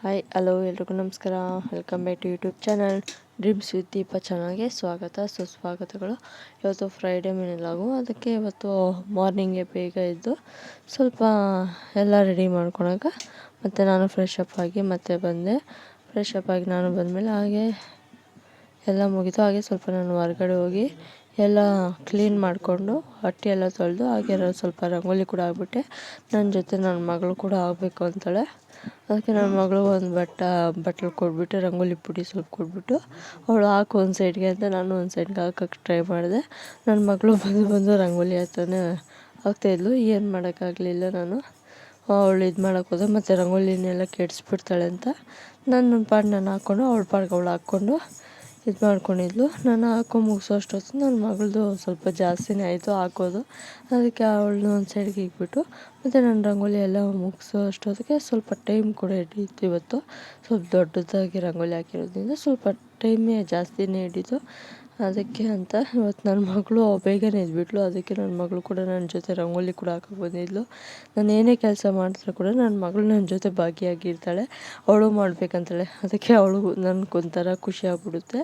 Hi hello ಎಲ್ರಿಗೂ ನಮಸ್ಕಾರ. Welcome back to YouTube channel dreams with Deepa ಚಾನಲ್ಗೆ ಸ್ವಾಗತ. ಸುಸ್ವಾಗತಗಳು ಇವತ್ತು ಫ್ರೈಡೇ ಮೇಲಾಗು ಅದಕ್ಕೆ ಇವತ್ತು ಮಾರ್ನಿಂಗೇ ಬೇಗ ಇದ್ದು ಸ್ವಲ್ಪ ಎಲ್ಲ ರೆಡಿ ಮಾಡ್ಕೊಳಕ ಮತ್ತು ನಾನು ಫ್ರೆಶ್ ಅಪ್ ಆಗಿ ಮತ್ತೆ ಬಂದೆ. ಫ್ರೆಶ್ ಅಪ್ ಆಗಿ ನಾನು ಬಂದಮೇಲೆ ಹಾಗೆ ಎಲ್ಲ ಮುಗಿತು. ಹಾಗೆ ಸ್ವಲ್ಪ ನಾನು ಹೊರಗಡೆ ಹೋಗಿ ಎಲ್ಲ ಕ್ಲೀನ್ ಮಾಡಿಕೊಂಡು, ಹಟ್ಟಿ ಎಲ್ಲ ತೊಳೆದು, ಹಾಗೆ ಸ್ವಲ್ಪ ರಂಗೋಲಿ ಕೂಡ ಆಗಿಬಿಟ್ಟೆ ನನ್ನ ಜೊತೆ ನನ್ನ ಮಗಳು ಕೂಡ ಆಗಬೇಕು ಅಂತಾಳೆ. ಅದಕ್ಕೆ ನನ್ನ ಮಗಳು ಒಂದು ಬಟ್ಟ, ಬಟ್ಲು ಕೊಟ್ಬಿಟ್ಟು, ರಂಗೋಲಿ ಪುಡಿ ಸ್ವಲ್ಪ ಕೊಟ್ಬಿಟ್ಟು, ಅವಳು ಹಾಕು ಒಂದು ಸೈಡ್ಗೆ ಅಂತ ನಾನು ಒಂದು ಸೈಡ್ಗೆ ಹಾಕೋಕ್ಕೆ ಟ್ರೈ ಮಾಡಿದೆ. ನನ್ನ ಮಗಳು ಬಂದು ಬಂದು ರಂಗೋಲಿ ಹತ್ರನೇ ಆಗ್ತಾಯಿದ್ಲು ಏನು ಮಾಡೋಕ್ಕಾಗಲಿಲ್ಲ ನಾನು. ಅವಳು ಇದು ಮಾಡೋಕ್ಕೆ ಹೋದೆ, ಮತ್ತು ರಂಗೋಲಿನೆಲ್ಲ ಕೆಡಿಸ್ಬಿಡ್ತಾಳೆ ಅಂತ. ನನ್ನ ಪಾಡು ನಾನು ಹಾಕ್ಕೊಂಡು, ಅವಳ ಪಾಡ್ಗೆ ಅವಳು ಹಾಕ್ಕೊಂಡು ಇದು ಮಾಡ್ಕೊಂಡಿದ್ಲು. ನಾನು ಹಾಕೋ ಮುಗಿಸೋ ನನ್ನ ಮಗಳದು ಸ್ವಲ್ಪ ಜಾಸ್ತಿನೇ ಆಯಿತು ಹಾಕೋದು. ಅದಕ್ಕೆ ಅವಳನ್ನ ಒಂದು ಸೈಡ್ಗೆ ಇಕ್ಬಿಟ್ಟು, ಮತ್ತು ನನ್ನ ರಂಗೋಲಿ ಎಲ್ಲ ಮುಗಿಸೋ ಅಷ್ಟೊತ್ತಿಗೆ ಸ್ವಲ್ಪ ಟೈಮ್ ಕೂಡ ಹಿಡಿಯಿತು ಇವತ್ತು. ಸ್ವಲ್ಪ ದೊಡ್ಡದಾಗಿ ರಂಗೋಲಿ ಹಾಕಿರೋದ್ರಿಂದ ಸ್ವಲ್ಪ ಟೈಮೇ ಜಾಸ್ತಿನೇ ಹಿಡಿತು. ಅದಕ್ಕೆ ಅಂತ ಇವತ್ತು ನನ್ನ ಮಗಳು ಬೇಗನೆ ಎದ್ಬಿಟ್ಲು. ಅದಕ್ಕೆ ನನ್ನ ಮಗಳು ಕೂಡ ನನ್ನ ಜೊತೆ ರಂಗೋಲಿ ಕೂಡ ಹಾಕಕ್ಕೆ ಬಂದಿದ್ಲು. ನಾನು ಏನೇ ಕೆಲಸ ಮಾಡಿದ್ರು ಕೂಡ ನನ್ನ ಮಗಳು ನನ್ನ ಜೊತೆ ಭಾಗಿಯಾಗಿರ್ತಾಳೆ. ಅವಳು ಮಾಡಬೇಕಂತಾಳೆ. ಅದಕ್ಕೆ ಅವಳು ನನಗೊಂಥರ ಖುಷಿ ಆಗ್ಬಿಡುತ್ತೆ.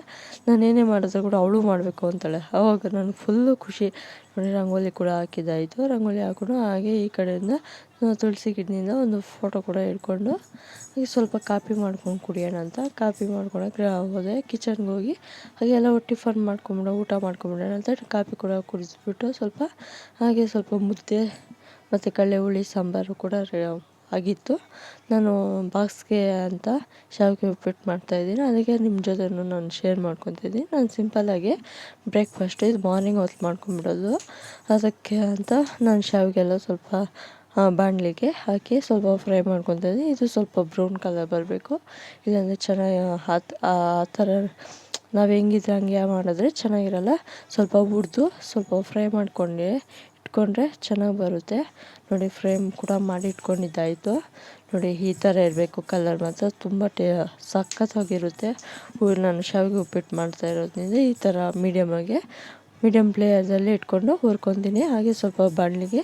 ನಾನು ಏನೇ ಮಾಡಿದ್ರು ಕೂಡ ಅವಳು ಮಾಡಬೇಕು ಅಂತಾಳೆ. ಆವಾಗ ನನಗೆ ಫುಲ್ಲು ಖುಷಿ. ನೋಡಿ ರಂಗೋಲಿ ಕೂಡ ಹಾಕಿದ್ದಾಯಿತು. ರಂಗೋಲಿ ಹಾಕೊಂಡು ಹಾಗೆ ಈ ಕಡೆಯಿಂದ ತುಳಸಿ ಗಿಡದಿಂದ ಒಂದು ಫೋಟೋ ಕೂಡ ಹಿಡ್ಕೊಂಡು ಹಾಗೆ ಸ್ವಲ್ಪ ಕಾಪಿ ಮಾಡ್ಕೊಂಡು ಕುಡಿಯೋಣ ಅಂತ. ಕಾಪಿ ಮಾಡ್ಕೊಳಕ್ಕೆ ಹೋದೆ. ಕಿಚನ್ಗೆ ಹೋಗಿ ಹಾಗೆ ಎಲ್ಲ ಟಿಫನ್ ಮಾಡ್ಕೊಂಬಿಡೋಣ, ಊಟ ಮಾಡ್ಕೊಂಬಿಡೋಣ ಅಂತ ಕಾಪಿ ಕೂಡ ಕುಡಿಸ್ಬಿಟ್ಟು ಸ್ವಲ್ಪ ಹಾಗೆ ಸ್ವಲ್ಪ ಮುದ್ದೆ ಮತ್ತು ಕಡಲೆ ಹುಳಿ, ಸಾಂಬಾರು ಕೂಡ ಆಗಿತ್ತು. ನಾನು ಬಾಕ್ಸ್ಗೆ ಅಂತ ಶಾವಿಗೆ ಉಪ್ಪಿಟ್ಟು ಮಾಡ್ತಾಯಿದ್ದೀನಿ ಅದಕ್ಕೆ ನಿಮ್ಮ ಜೊತೆ ನಾನು ಶೇರ್ ಮಾಡ್ಕೊತಿದ್ದೀನಿ ನಾನು ಸಿಂಪಲ್ಲಾಗಿ ಬ್ರೇಕ್ಫಾಸ್ಟ್ ಇದು ಮಾರ್ನಿಂಗ್ ಹೊತ್ತು ಮಾಡ್ಕೊಂಬಿಡೋದು. ಅದಕ್ಕೆ ಅಂತ ನಾನು ಶಾವಿಗೆಲ್ಲ ಸ್ವಲ್ಪ ಬಾಣಲಿಗೆ ಹಾಕಿ ಸ್ವಲ್ಪ ಫ್ರೈ ಮಾಡ್ಕೊತೀನಿ ಇದು ಸ್ವಲ್ಪ ಬ್ರೌನ್ ಕಲರ್ ಬರಬೇಕು. ಇಲ್ಲಾಂದರೆ ಚೆನ್ನಾಗಿ, ಆ ಥರ ನಾವು ಹೆಂಗಿದ್ರೆ ಹಂಗೆ ಮಾಡಿದ್ರೆ ಚೆನ್ನಾಗಿರಲ್ಲ. ಸ್ವಲ್ಪ ಹುರಿದು ಸ್ವಲ್ಪ ಫ್ರೈ ಮಾಡ್ಕೊಂಡು, ಇಟ್ಕೊಂಡ್ರೆ ಚೆನ್ನಾಗಿ ಬರುತ್ತೆ. ನೋಡಿ, ಫ್ರೇಮ್ ಕೂಡ ಮಾಡಿ ಇಟ್ಕೊಂಡಿದ್ದಾಯಿತು. ನೋಡಿ, ಈ ಥರ ಇರಬೇಕು ಕಲರ್ ಮಾತ್ರ. ತುಂಬ ಟೇ, ಸಖತ್ತಾಗಿರುತ್ತೆ. ನಾನು ಶಾವಿಗೆ ಉಪ್ಪಿಟ್ಟು ಮಾಡ್ತಾ ಇರೋದ್ರಿಂದ ಈ ಥರ ಮೀಡಿಯಮಾಗಿ ಮೀಡಿಯಮ್ ಪ್ಲೇಯರ್ದಲ್ಲಿ ಇಟ್ಕೊಂಡು ಹುರ್ಕೊತೀನಿ. ಹಾಗೆ ಸ್ವಲ್ಪ ಬಾಣಲಿಗೆ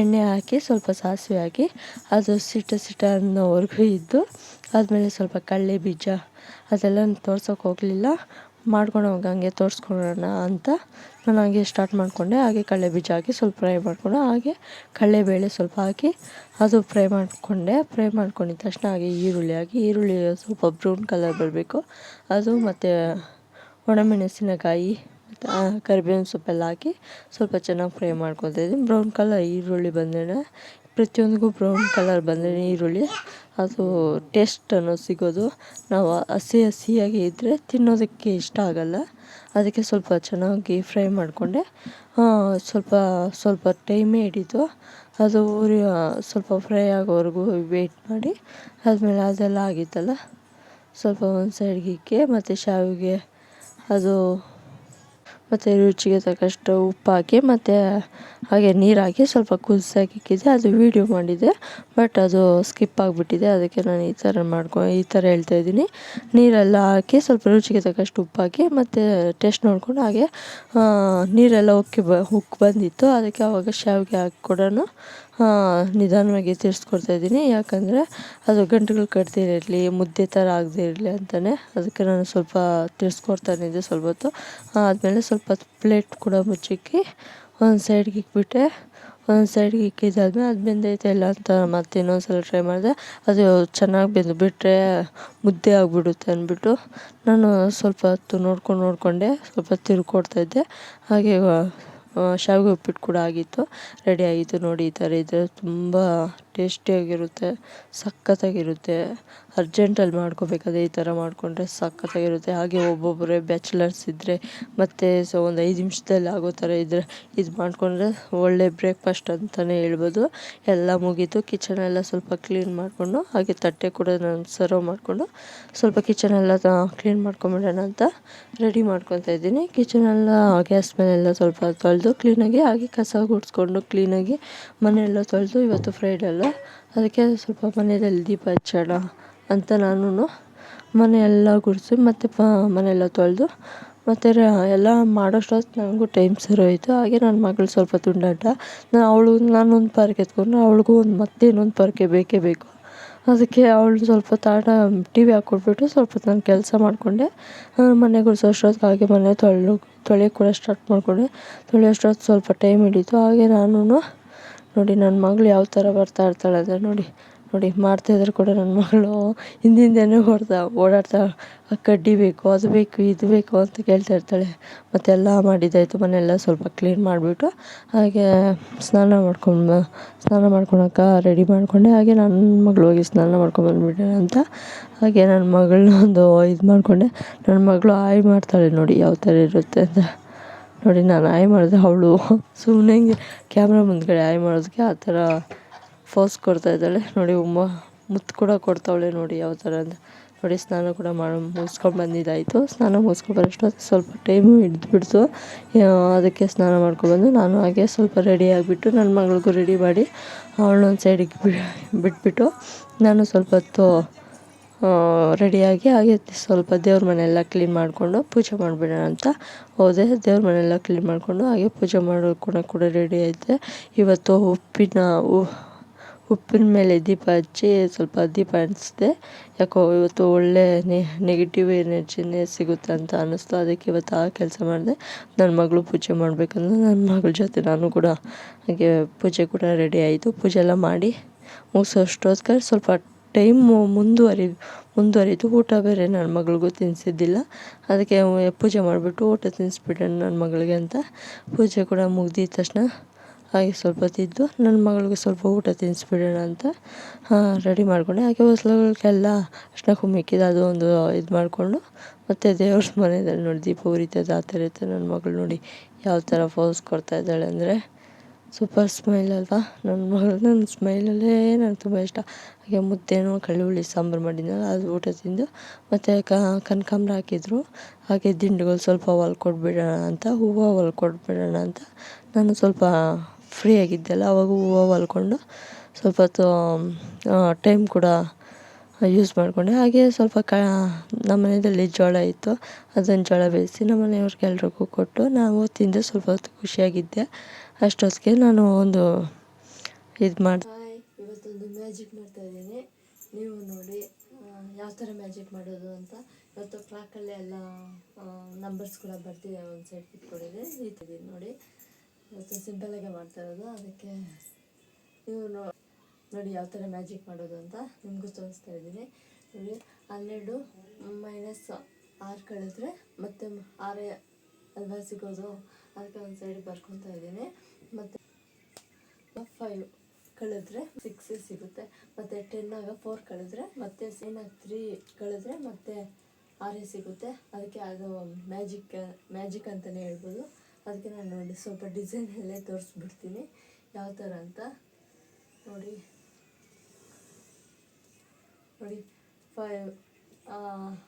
ಎಣ್ಣೆ ಹಾಕಿ, ಸ್ವಲ್ಪ ಸಾಸಿವೆ ಹಾಕಿ, ಅದು ಸಿಟ ಸಿಟ ಅನ್ನೋವರೆಗೂ ಇದ್ದು, ಆದಮೇಲೆ ಸ್ವಲ್ಪ ಕಡಲೆ ಬೀಜ ಅದೆಲ್ಲ ತೋರ್ಸೋಕೆ ಹೋಗಲಿಲ್ಲ. ಮಾಡ್ಕೊಂಡು ಹೋಗಂಗೆ ಹಂಗೆ ತೋರಿಸ್ಕೊಳ್ಳೋಣ ಅಂತ ನಾನು ಹಾಗೆ ಸ್ಟಾರ್ಟ್ ಮಾಡಿಕೊಂಡೆ. ಹಾಗೆ ಕಳ್ಳೆ ಬೀಜ ಹಾಕಿ ಸ್ವಲ್ಪ ಫ್ರೈ ಮಾಡಿಕೊಂಡು, ಹಾಗೆ ಕಡಲೆಬೇಳೆ ಸ್ವಲ್ಪ ಹಾಕಿ, ಅದು ಫ್ರೈ ಮಾಡಿಕೊಂಡೆ. ಫ್ರೈ ಮಾಡ್ಕೊಂಡಿದ್ದ ತಕ್ಷಣ ಹಾಗೆ ಈರುಳ್ಳಿ ಹಾಕಿ, ಈರುಳ್ಳಿ ಸ್ವಲ್ಪ ಬ್ರೌನ್ ಕಲರ್ ಬರಬೇಕು. ಅದು ಮತ್ತು ಒಣಮೆಣಸಿನಕಾಯಿ ಕರಿಬೇವಿನ ಸೊಪ್ಪೆಲ್ಲ ಹಾಕಿ ಸ್ವಲ್ಪ ಚೆನ್ನಾಗಿ ಫ್ರೈ ಮಾಡ್ಕೊತಾಯಿದ್ದೀನಿ ಬ್ರೌನ್ ಕಲರ್ ಈರುಳ್ಳಿ ಬಂದರೆ ಪ್ರತಿಯೊಂದಿಗೂ ಬ್ರೌನ್ ಕಲರ್ ಬಂದರೆ ಈರುಳ್ಳಿ, ಅದು ಟೇಸ್ಟ್ ಅನ್ನೋದು ಸಿಗೋದು. ನಾವು ಹಸಿ ಹಸಿಯಾಗಿ ಇದ್ದರೆ ತಿನ್ನೋದಕ್ಕೆ ಇಷ್ಟ ಆಗಲ್ಲ. ಅದಕ್ಕೆ ಸ್ವಲ್ಪ ಚೆನ್ನಾಗಿ ಫ್ರೈ ಮಾಡಿಕೊಂಡೆ. ಸ್ವಲ್ಪ ಸ್ವಲ್ಪ ಟೈಮೇ ಹಿಡಿತು ಅದು ಊರಿ ಸ್ವಲ್ಪ ಫ್ರೈ ಆಗೋವರೆಗೂ ವೇಟ್ ಮಾಡಿ. ಆದಮೇಲೆ ಅದೆಲ್ಲ ಆಗಿತ್ತಲ್ಲ, ಸ್ವಲ್ಪ ಒಂದು ಸೈಡ್ಗೆ ಇಕ್ಕಿ ಮತ್ತು ಶಾವಿಗೆ, ಅದು ಮತ್ತು ರುಚಿಗೆ ತಕ್ಕಷ್ಟು ಉಪ್ಪು ಹಾಕಿ ಮತ್ತು ಹಾಗೆ ನೀರು ಸ್ವಲ್ಪ ಕುದಿಸೋಕೆ ಅದು ವೀಡಿಯೋ ಮಾಡಿದ್ದೆ ಬಟ್ ಅದು ಸ್ಕಿಪ್ ಆಗಿಬಿಟ್ಟಿದೆ. ಅದಕ್ಕೆ ನಾನು ಈ ಥರ ಮಾಡ್ಕೊ, ಈ ಥರ ಹೇಳ್ತಾಯಿದ್ದೀನಿ ನೀರೆಲ್ಲ ಹಾಕಿ, ಸ್ವಲ್ಪ ರುಚಿಗೆ ತಕ್ಕಷ್ಟು ಉಪ್ಪು ಹಾಕಿ ಮತ್ತು ಟೇಸ್ಟ್ ನೋಡಿಕೊಂಡು ಹಾಗೆ ನೀರೆಲ್ಲ ಉಕ್ಕಿ ಬ, ಉಕ್ಕಿ ಬಂದಿತ್ತು. ಅದಕ್ಕೆ ಆವಾಗ ಶಾವಿಗೆ ಹಾಕಿ ಕೂಡ ನಿಧಾನವಾಗಿ ಇದ್ದೀನಿ. ಯಾಕಂದರೆ ಅದು ಗಂಟುಗಳು ಕಟ್ತಿರಲಿ ಮುದ್ದೆ ಥರ ಆಗದೇ ಇರಲಿ ಅಂತಲೇ ಅದಕ್ಕೆ ನಾನು ಸ್ವಲ್ಪ ತಿರ್ಸ್ಕೊಡ್ತಾನಿದ್ದೆ ಸ್ವಲ್ಪ ಹೊತ್ತು. ಆದಮೇಲೆ ಸ್ವಲ್ಪ ಪ್ಲೇಟ್ ಕೂಡ ಮುಚ್ಚಿಕ್ಕಿ ಒಂದು ಸೈಡ್ಗೆ ಇಕ್ಬಿಟ್ಟೆ. ಒಂದು ಸೈಡ್ಗೆ ಇಕ್ಕಿದ್ದಾದ್ಮೇಲೆ ಅದು ಬೆಂದೈತೆ ಇಲ್ಲ ಅಂತ ಮತ್ತೆ ಇನ್ನೊಂದು ಸಲ ಟ್ರೈ ಮಾಡಿದೆ. ಅದು ಚೆನ್ನಾಗಿ ಬೆಂದು ಬಿಟ್ಟರೆ ಮುದ್ದೆ ಆಗಿಬಿಡುತ್ತೆ ಅಂದ್ಬಿಟ್ಟು ನಾನು ಸ್ವಲ್ಪ ಹೊತ್ತು ನೋಡ್ಕೊಂಡು ನೋಡಿಕೊಂಡೆ, ಸ್ವಲ್ಪ ತಿರ್ಕೊಡ್ತಾಯಿದ್ದೆ ಹಾಗೆ ಶಾವಿಗೆ ಉಪ್ಪಿಟ್ಟು ಕೂಡ ಆಗಿತ್ತು. ರೆಡಿ ಆಗಿತ್ತು ನೋಡಿ ಈ ಥರ ಇದ್ದರೆ ತುಂಬ ಟೇಸ್ಟಿಯಾಗಿರುತ್ತೆ, ಸಖತ್ತಾಗಿರುತ್ತೆ. ಅರ್ಜೆಂಟಲ್ಲಿ ಮಾಡ್ಕೋಬೇಕಾದ್ರೆ ಈ ಥರ ಮಾಡಿಕೊಂಡ್ರೆ ಸಖತ್ತಾಗಿರುತ್ತೆ. ಹಾಗೆ ಒಬ್ಬೊಬ್ಬರೇ ಬ್ಯಾಚುಲರ್ಸ್ ಇದ್ದರೆ ಮತ್ತು ಸೊ ಒಂದು ಐದು ನಿಮಿಷದಲ್ಲಿ ಆಗೋ ಥರ ಇದ್ದರೆ ಇದು ಮಾಡಿಕೊಂಡ್ರೆ ಒಳ್ಳೆ ಬ್ರೇಕ್ಫಾಸ್ಟ್ ಅಂತಲೇ ಹೇಳ್ಬೋದು. ಎಲ್ಲ ಮುಗೀತು. ಕಿಚನೆಲ್ಲ ಸ್ವಲ್ಪ ಕ್ಲೀನ್ ಮಾಡಿಕೊಂಡು, ಹಾಗೆ ತಟ್ಟೆ ಕೂಡ ನಾನು ಸರ್ವ್ ಮಾಡಿಕೊಂಡು ಸ್ವಲ್ಪ ಕಿಚನೆಲ್ಲ ಕ್ಲೀನ್ ಮಾಡ್ಕೊಂಬಿಡೋಣ ಅಂತ ರೆಡಿ ಮಾಡ್ಕೊತಾ ಇದ್ದೀನಿ. ಕಿಚನೆಲ್ಲ ಗ್ಯಾಸ್ ಮೇಲೆಲ್ಲ ಸ್ವಲ್ಪ ತೊಳೆದು ಕ್ಲೀನಾಗಿ, ಹಾಗೆ ಕಸ ಗುಡಿಸ್ಕೊಂಡು ಕ್ಲೀನಾಗಿ ಮನೆಯೆಲ್ಲ ತೊಳೆದು ಇವತ್ತು ಫ್ರೈಡೇ ಅದಕ್ಕೆ ಸ್ವಲ್ಪ ಮನೆಯಲ್ಲಿ ದೀಪ ಹಚ್ಚೋಣ ಅಂತ ನಾನು ಮನೆಯೆಲ್ಲ ಗುಡಿಸಿ ಮತ್ತು ಪ ಮನೆಯೆಲ್ಲ ತೊಳೆದು ಮತ್ತು ಎಲ್ಲ ಮಾಡೋಷ್ಟೊತ್ತು ನನಗೂ ಟೈಮ್ ಸರಿ ಹಾಗೆ ನನ್ನ ಮಗಳು ಸ್ವಲ್ಪ ತುಂಡಾಟ. ನಾನು ಅವಳು ನಾನೊಂದು ಪಾರ್ಕ್ ಎತ್ಕೊಂಡು ಅವಳಿಗೂ ಒಂದು ಮತ್ತೆ ಇನ್ನೊಂದು ಪಾರ್ಕೆ ಬೇಕೇ ಬೇಕು. ಅದಕ್ಕೆ ಅವಳು ಸ್ವಲ್ಪ ತಾಟ ಟಿ ವಿ ಹಾಕ್ಕೊಟ್ಬಿಟ್ಟು ಸ್ವಲ್ಪ ನಾನು ಕೆಲಸ ಮಾಡಿಕೊಂಡೆ. ಮನೆ ಗುಡಿಸೋ ಹಾಗೆ ಮನೆ ತೊಳೆದು ತೊಳೆಯೋಕೆ ಕೂಡ ಸ್ಟಾರ್ಟ್ ಮಾಡಿಕೊಂಡೆ. ತೊಳೆಯೋಷ್ಟೊತ್ತು ಸ್ವಲ್ಪ ಟೈಮ್ ಹಿಡೀತು. ಹಾಗೆ ನಾನು ನೋಡಿ ನನ್ನ ಮಗಳು ಯಾವ ಥರ ಬರ್ತಾ ಇರ್ತಾಳೆ ಅಂದರೆ ನೋಡಿ ನೋಡಿ ಮಾಡ್ತಾಯಿದ್ರೆ ಕೂಡ ನನ್ನ ಮಗಳು ಹಿಂದಿಂದನೇ ಓಡ್ತಾ, ಓಡಾಡ್ತಾ ಕಡ್ಡಿ ಬೇಕು, ಅದು ಬೇಕು, ಇದು ಬೇಕು ಅಂತ ಕೇಳ್ತಾ ಇರ್ತಾಳೆ. ಮತ್ತೆಲ್ಲ ಮಾಡಿದ್ದಾಯಿತು, ಮನೆಯೆಲ್ಲ ಸ್ವಲ್ಪ ಕ್ಲೀನ್ ಮಾಡಿಬಿಟ್ಟು, ಹಾಗೆ ಸ್ನಾನ ಮಾಡ್ಕೊಂಡು ಸ್ನಾನ ಮಾಡ್ಕೊಳಕ್ಕೆ ರೆಡಿ ಮಾಡಿಕೊಂಡೆ, ಹಾಗೆ ನನ್ನ ಮಗಳು ಹೋಗಿ ಸ್ನಾನ ಮಾಡ್ಕೊಂಡು ಬಂದ್ಬಿಟ್ಟೆ ಅಂತ, ಹಾಗೆ ನನ್ನ ಮಗಳನ್ನ ಒಂದು ಇದು ಮಾಡಿಕೊಂಡೆ. ನನ್ನ ಮಗಳು ಆಯ್ ಮಾಡ್ತಾಳೆ ನೋಡಿ, ಯಾವ ಥರ ಇರುತ್ತೆ ಅಂತ. ನೋಡಿ ನಾನು ಆಯ್ ಮಾಡಿದೆ ಅವಳು. ಸುಮ್ಮನೆ ಹಿಂಗೆ ಕ್ಯಾಮ್ರಾ ಮುಂದ್ಗಡೆ ಆಯ್ ಮಾಡೋದಕ್ಕೆ ಆ ಥರ ಫೋಸ್ ಕೊಡ್ತಾ ಇದ್ದಾಳೆ. ನೋಡಿ ಉಮ್ಮ, ಮುತ್ತು ಕೂಡ ಕೊಡ್ತಾವಳೆ ನೋಡಿ ಯಾವ ಥರ ಅಂತ. ನೋಡಿ ಸ್ನಾನ ಕೂಡ ಮಾಡಿ, ಮುಗಿಸ್ಕೊಂಡು ಬಂದಿದ್ದಾಯಿತು. ಸ್ನಾನ ಮುಗಿಸ್ಕೊಂಡು ಬರೋಷ್ಟೊತ್ತಿಗೆ ಸ್ವಲ್ಪ ಟೈಮು ಹಿಡಿದ್ಬಿಡ್ತು. ಅದಕ್ಕೆ ಸ್ನಾನ ಮಾಡ್ಕೊಬಂದು ನಾನು ಹಾಗೆ ಸ್ವಲ್ಪ ರೆಡಿ ಆಗಿಬಿಟ್ಟು ನನ್ನ ಮಗಳಿಗೂ ರೆಡಿ ಮಾಡಿ ಅವಳನ್ನೊಂದು ಸೈಡಿಗೆ ಬಿಟ್ಬಿಟ್ಟು ನಾನು ಸ್ವಲ್ಪ ಹೊತ್ತು ರೆಡಿಯಾಗಿ, ಹಾಗೆ ಸ್ವಲ್ಪ ದೇವ್ರ ಮನೆಯೆಲ್ಲ ಕ್ಲೀನ್ ಮಾಡಿಕೊಂಡು ಪೂಜೆ ಮಾಡಿಬಿಡೋಣ ಅಂತ ಹೋದೆ. ದೇವ್ರ ಮನೆಯೆಲ್ಲ ಕ್ಲೀನ್ ಮಾಡಿಕೊಂಡು ಹಾಗೆ ಪೂಜೆ ಮಾಡೋ ಕೂಡ ರೆಡಿ ಆಯಿತೆ. ಇವತ್ತು ಉಪ್ಪಿನ ಉಪ್ಪಿನ ಮೇಲೆ ದೀಪ ಹಚ್ಚಿ ಸ್ವಲ್ಪ ದೀಪ ಅನಿಸಿದೆ ಯಾಕೋ ಇವತ್ತು ಒಳ್ಳೆ ನೆಗೆಟಿವ್ ಎನರ್ಜಿನೇ ಸಿಗುತ್ತೆ ಅಂತ ಅನ್ನಿಸ್ತು. ಅದಕ್ಕೆ ಇವತ್ತು ಆ ಕೆಲಸ ಮಾಡಿದೆ. ನನ್ನ ಮಗಳು ಪೂಜೆ ಮಾಡಬೇಕಂದ್ರೆ ನನ್ನ ಮಗಳ ಜೊತೆ ನಾನು ಕೂಡ ಹಾಗೆ ಪೂಜೆ ಕೂಡ ರೆಡಿ ಆಯಿತು. ಪೂಜೆ ಎಲ್ಲ ಮಾಡಿ ಮುಗಿಸೋಷ್ಟೊತ್ತಿಗೆ ಸ್ವಲ್ಪ ಟೈಮು ಮುಂದುವರಿ ಮುಂದುವರಿತು ಊಟ ಬೇರೆ ನನ್ನ ಮಗಳಿಗೂ ತಿನ್ನಿಸಿದ್ದಿಲ್ಲ ಅದಕ್ಕೆ ಪೂಜೆ ಮಾಡಿಬಿಟ್ಟು ಊಟ ತಿನ್ನಿಸ್ಬಿಟ್ಟೆ ನನ್ನ ಮಗಳಿಗೆ ಅಂತ. ಪೂಜೆ ಕೂಡ ಮುಗ್ದಿದ ತಕ್ಷಣ ಹಾಗೆ ಸ್ವಲ್ಪ ತಿದ್ದು ನನ್ನ ಮಗಳಿಗೆ ಸ್ವಲ್ಪ ಊಟ ತಿನ್ನಿಸ್ಬಿಡೋಣ ಅಂತ ರೆಡಿ ಮಾಡಿಕೊಂಡೆ. ಹಾಗೆ ಹೊಸ್ಲುಗಳಿಗೆಲ್ಲ ಅರ್ಶಿನ ಕುಮ್ಮಿಕ್ಕಿದ ಅದು ಒಂದು ಇದು ಮಾಡಿಕೊಂಡು ಮತ್ತು ದೇವ್ರ ಮನೆಯಲ್ಲಿ ನೋಡಿ ದೀಪ ಉರಿತದೆ ಆ ಥರ ಇರ್ತದೆ ನನ್ನ ಮಗಳು ನೋಡಿ ಯಾವ ಥರ ಫೋಸ್ ಕೊಡ್ತಾ ಇದ್ದಾಳೆ ಅಂದರೆ, ಸೂಪರ್ ಸ್ಮೈಲ್ ಅಲ್ವಾ? ನನ್ನ ಮಗಳು ನನ್ನ ಸ್ಮೈಲಲ್ಲೇ ನನಗೆ ತುಂಬ ಇಷ್ಟ. ಹಾಗೆ ಮುದ್ದೆನೂ ಕಳ್ಳುಳ್ಳಿ ಸಾಂಬಾರು ಮಾಡಿದ್ನಲ್ಲ, ಅದು ಊಟ ತಿಂದು ಮತ್ತು ಕನಕಾಂಬ್ರ ಹಾಕಿದ್ರು. ಹಾಗೆ ದಿಂಡುಗಳು ಸ್ವಲ್ಪ ಹೊಲ್ಕೊಟ್ಬಿಡೋಣ ಅಂತ, ಹೂವು ಹೊಲ್ಕೊಟ್ಬಿಡೋಣ ಅಂತ ನಾನು ಸ್ವಲ್ಪ ಫ್ರೀ ಆಗಿದ್ದೆಲ್ಲ, ಅವಾಗ ಹೂವು ಹೊಲ್ಕೊಂಡು ಸ್ವಲ್ಪ ಹೊತ್ತು ಟೈಮ್ ಕೂಡ ಯೂಸ್ ಮಾಡಿಕೊಂಡೆ. ಹಾಗೆ ಸ್ವಲ್ಪ ಕ, ನಮ್ಮ ಮನೆಯಲ್ಲಿ ಜೋಳ ಇತ್ತು, ಅದನ್ನು ಜೋಳ ಬೇಯಿಸಿ ನಮ್ಮ ಮನೆಯವ್ರಿಗೆ ಎಲ್ರಿಗೂ ಕೊಟ್ಟು ನಾವು ತಿಂದು ಸ್ವಲ್ಪ ಹೊತ್ತು ಖುಷಿಯಾಗಿದ್ದೆ. ಅಷ್ಟೊತ್ತಿಗೆ ನಾನು ಒಂದು ಇದು ಮಾಡಿ ಇವತ್ತೊಂದು ಮ್ಯಾಜಿಕ್ ಮಾಡ್ತಾ ಇದ್ದೀನಿ. ನೀವು ನೋಡಿ ಯಾವ ಥರ ಮ್ಯಾಜಿಕ್ ಮಾಡೋದು ಅಂತ. ಇವತ್ತು ಕ್ಲಾಕಲ್ಲಿ ಎಲ್ಲ ನಂಬರ್ಸ್ ಕೂಡ ಬರ್ತಿದೆ ಒಂದು ಸೈಡ್ ಇಟ್ಕೊಂಡಿದೆ ಈ ನೋಡಿ. ಇವತ್ತು ಸಿಂಪಲಾಗೆ ಮಾಡ್ತಾ ಇರೋದು. ಅದಕ್ಕೆ ನೀವು ನೋಡಿ ಯಾವ ಥರ ಮ್ಯಾಜಿಕ್ ಮಾಡೋದು ಅಂತ ನಿಮಗೂ ತೋರಿಸ್ತಾ ಇದ್ದೀನಿ. ನೋಡಿ, ಹನ್ನೆರಡು ಮೈನಸ್ ಆರು ಕಳೆದ್ರೆ ಮತ್ತೆ ಆರೇ ಅಲ್ವಾ ಸಿಗೋದು ಅದಕ್ಕೆ ಒಂದು ಸೈಡ್ ಬರ್ಕೊತಾ ಇದ್ದೀನಿ. ಮತ್ತು ಫೈವ್ ಕಳೆದ್ರೆ ಸಿಕ್ಸ್ ಸಿಗುತ್ತೆ. ಮತ್ತು ಟೆನ್ನಾಗ ಫೋರ್ ಕಳೆದ್ರೆ ಮತ್ತೆ ಸೀನಾಗ ತ್ರೀ ಕಳೆದ್ರೆ ಮತ್ತೆ ಆರೇ ಸಿಗುತ್ತೆ. ಅದಕ್ಕೆ ಅದು ಮ್ಯಾಜಿಕ್ ಮ್ಯಾಜಿಕ್ ಅಂತಲೇ ಹೇಳ್ಬೋದು. ಅದಕ್ಕೆ ನಾನು ನೋಡಿ ಸ್ವಲ್ಪ ಡಿಸೈನಲ್ಲೇ ತೋರಿಸ್ಬಿಡ್ತೀನಿ. ಯಾವ ಥರ ಅಂತ. ನೋಡಿ. ನೋಡಿ ಫೈವ್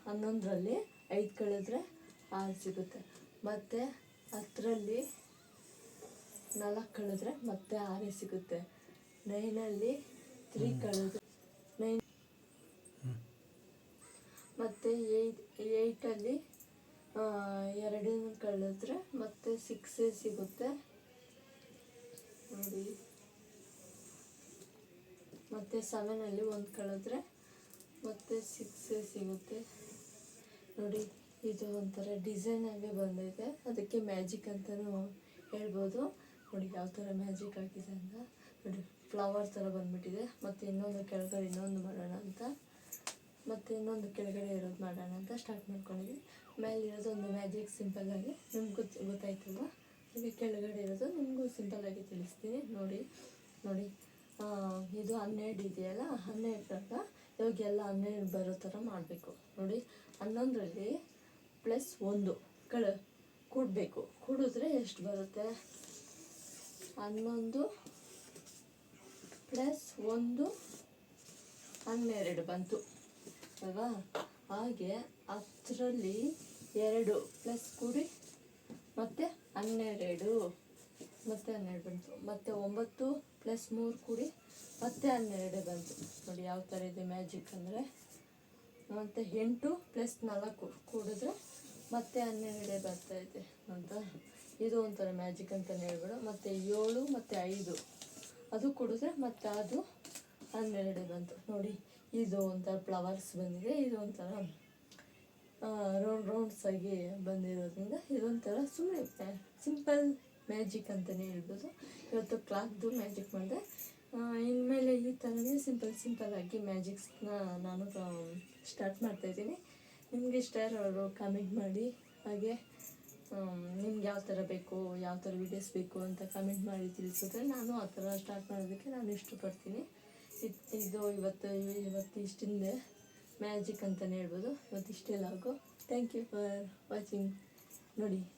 ಹನ್ನೊಂದರಲ್ಲಿ ಐದು ಕಳೆದ್ರೆ ಆರು ಸಿಗುತ್ತೆ. ಮತ್ತು ಹತ್ತರಲ್ಲಿ ನಾಲ್ಕು ಕಳೆದ್ರೆ ಮತ್ತೆ ಆರೇ ಸಿಗುತ್ತೆ. ನೈನಲ್ಲಿ ತ್ರೀ ಕಳೆದು ನೈನ್ ಮತ್ತು ಏಯ್ಟ್, ಏಯ್ಟಲ್ಲಿ ಎರಡನ್ನು ಕಳೆದ್ರೆ ಮತ್ತೆ ಸಿಕ್ಸೇ ಸಿಗುತ್ತೆ. ನೋಡಿ. ಮತ್ತು ಸೆವೆನಲ್ಲಿ ಒಂದು ಕಳೆದ್ರೆ ಮತ್ತೆ ಸಿಕ್ಸೇ ಸಿಗುತ್ತೆ. ನೋಡಿ, ಇದು ಒಂಥರ ಡಿಸೈನಾಗೆ ಬಂದೈತೆ ಅದಕ್ಕೆ ಮ್ಯಾಜಿಕ್ ಅಂತಲೂ ಹೇಳ್ಬೋದು. ನೋಡಿ ಯಾವ ಥರ ಮ್ಯಾಜಿಕ್ ಆಗಿದೆ ಅಂತ. ನೋಡಿ. ಫ್ಲವರ್ ಥರ ಬಂದ್ಬಿಟ್ಟಿದೆ. ಮತ್ತು ಇನ್ನೊಂದು ಕೆಳಗಡೆ ಇನ್ನೊಂದು ಮಾಡೋಣ ಅಂತ. ಮತ್ತು ಇನ್ನೊಂದು ಕೆಳಗಡೆ ಇರೋದು ಮಾಡೋಣ ಅಂತ ಸ್ಟಾರ್ಟ್ ಮಾಡ್ಕೊಂಡಿದ್ವಿ ಮೇಲೆ ಇರೋದು ಒಂದು ಮ್ಯಾಜಿಕ್ ಸಿಂಪಲ್ಲಾಗಿ ನಿಮ್ಗೆ ಗೊತ್ತು ಗೊತ್ತಾಯ್ತಲ್ವ? ಹಾಗೆ ಕೆಳಗಡೆ ಇರೋದು ನಿಮಗೂ ಸಿಂಪಲ್ಲಾಗಿ ತಿಳಿಸ್ತೀನಿ. ನೋಡಿ ನೋಡಿ. ಇದು ಹನ್ನೆರಡು ಇದೆಯಲ್ಲ ಹನ್ನೆರಡರಾಗ ಇವಾಗ ಎಲ್ಲ ಹನ್ನೆರಡು ಬರೋ ಥರ ಮಾಡಬೇಕು. ನೋಡಿ, ಹನ್ನೊಂದರಲ್ಲಿ ಪ್ಲಸ್ ಒಂದು ಕಳ ಕೂಡಬೇಕು. ಕೂಡಿದ್ರೆ ಎಷ್ಟು ಬರುತ್ತೆ? ಹನ್ನೊಂದು ಪ್ಲಸ್ ಒಂದು ಹನ್ನೆರಡು ಬಂತು, ಅಲ್ವಾ? ಹಾಗೆ ಹತ್ತರಲ್ಲಿ ಎರಡು ಪ್ಲಸ್ ಕೂಡಿ ಮತ್ತೆ ಹನ್ನೆರಡು ಮತ್ತೆ ಹನ್ನೆರಡು ಬಂತು, ಮತ್ತು ಒಂಬತ್ತು ಪ್ಲಸ್ ಮೂರು ಕೂಡಿ ಮತ್ತೆ ಹನ್ನೆರಡು ಬಂತು. ನೋಡಿ ಯಾವ ಥರ ಇದೆ ಮ್ಯಾಜಿಕ್ ಅಂದರೆ. ಮತ್ತು ಎಂಟು ಪ್ಲಸ್ ನಾಲ್ಕು ಕೂಡಿದ್ರೆ ಮತ್ತೆ ಹನ್ನೆರಡೇ ಇದೆ ಅಂತ. ಇದು ಒಂಥರ ಮ್ಯಾಜಿಕ್ ಅಂತಲೇ ಹೇಳ್ಬೋದು ಮತ್ತು ಏಳು, ಮತ್ತು ಐದು. ಅದು ಕುಡಿದ್ರೆ ಮತ್ತೆ ಅದು ಹನ್ನೆರಡು ಬಂತು. ನೋಡಿ, ಇದು ಒಂಥರ ಫ್ಲವರ್ಸ್ ಬಂದಿದೆ, ಇದು ಒಂಥರ ರೌಂಡ್ ರೌಂಡ್ಸ್ ಆಗಿ ಬಂದಿರೋದ್ರಿಂದ ಇದೊಂಥರ ಸುಮ್ಮನೆ ಸಿಂಪಲ್ ಮ್ಯಾಜಿಕ್ ಅಂತಲೇ ಹೇಳ್ಬೋದು. ಇವತ್ತು ಕ್ಲಾಕ್ದು ಮ್ಯಾಜಿಕ್ ಮಾಡಿದೆ. ಇನ್ಮೇಲೆ ಈ ಥರನೇ ಸಿಂಪಲ್ ಸಿಂಪಲ್ ಆಗಿ ಮ್ಯಾಜಿಕ್ಸ್ನ ನಾನು ಸ್ಟಾರ್ಟ್ ಮಾಡ್ತಾಯಿದ್ದೀನಿ ನಿಮಗೆ ಇಷ್ಟ ಇರೋರು ಕಮೆಂಟ್ ಮಾಡಿ, ಹಾಗೆ ನಿಮ್ಗೆ ಯಾವ ಥರ ಬೇಕು, ಯಾವ ಥರ ವೀಡಿಯೋಸ್ ಬೇಕು ಅಂತ ಕಮೆಂಟ್ ಮಾಡಿ ತಿಳಿಸಿದ್ರೆ ನಾನು ಆ ಥರ ಸ್ಟಾರ್ಟ್ ಮಾಡೋದಕ್ಕೆ ನಾನು ಇಷ್ಟಪಡ್ತೀನಿ. ಇದ್- ಇವತ್ತು ಇವತ್ತು ಇಷ್ಟಿಂದೆ ಮ್ಯಾಜಿಕ್ ಅಂತಲೇ ಹೇಳ್ಬೋದು. ಇವತ್ತು ಇಷ್ಟೇ ಲಾಗು ಥ್ಯಾಂಕ್ ಯು ಫಾರ್ ವಾಚಿಂಗ್ ನೋಡಿ.